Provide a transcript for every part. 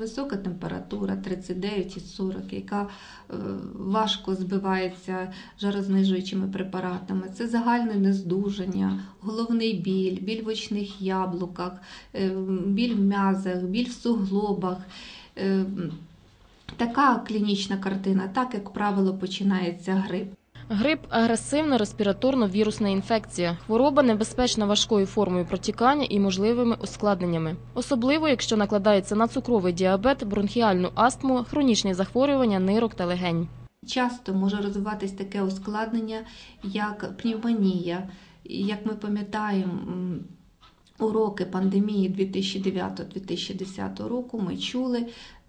Висока температура 39,40, яка е, важко збивається жарознижуючими препаратами. Це загальне нездужання, головний біль, біль в очних яблуках, е, біль в м'язах, біль в суглобах. Е, Така клінічна картина, так як правило, починається грип. Грип агресивна респіраторно-вірусна інфекція. Хвороба небезпечна важкою формою протікання і можливими ускладненнями. Особливо, якщо накладається на цукровий діабет, бронхіальну астму, хронічні захворювання нирок та легень. Часто може розвиватись таке ускладнення, як пневмонія. Як ми пам'ятаємо, уроки пандемії 2009-2010 року ми чули,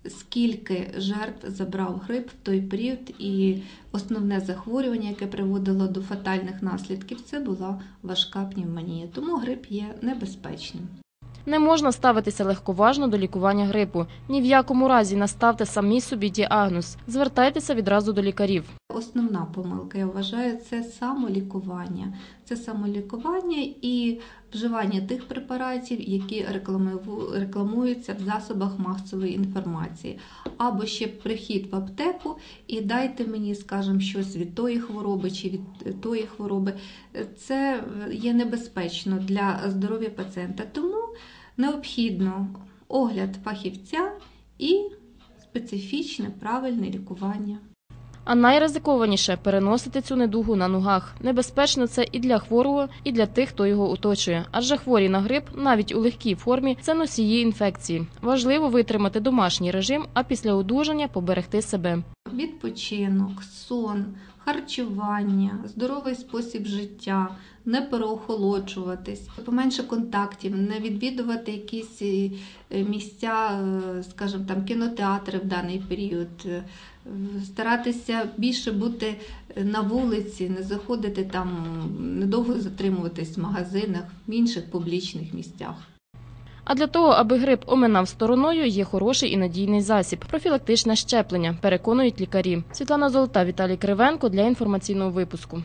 скільки жертв забрав грип в той період, і основне захворювання, яке приводило до фатальних наслідків, це була важка пневмонія. Тому грип є небезпечним. Не можна ставитися легковажно до лікування грипу. Ні в якому разі не ставте самі собі діагноз. Звертайтеся відразу до лікарів. Основна помилка, я вважаю, це самолікування. Це самолікування і вживання тих препаратів, які рекламуються в засобах масової інформації. Або ще прихід в аптеку і дайте мені, скажімо, щось від тої хвороби чи від тої хвороби. Це є небезпечно для здоров'я пацієнта. Тому необхідно огляд фахівця і специфічне правильне лікування. А найризикованіше переносити цю недугу на ногах. Небезпечно це і для хворого, і для тих, хто його оточує. Адже хворі на грип, навіть у легкій формі, це носії інфекції. Важливо витримати домашній режим, а після одужання поберегти себе. Відпочинок, сон, харчування, здоровий спосіб життя, не переохолоджуватись, поменше контактів, не відвідувати якісь е, місця, е, скажімо там, кінотеатри в даний період, е, старатися більше бути на вулиці, не заходити там, недовго затримуватись в магазинах, в інших публічних місцях. А для того, аби грип оминав стороною, є хороший і надійний засіб профілактичне щеплення, переконують лікарі. Світлана Золота, Віталій Кривенко для інформаційного випуску.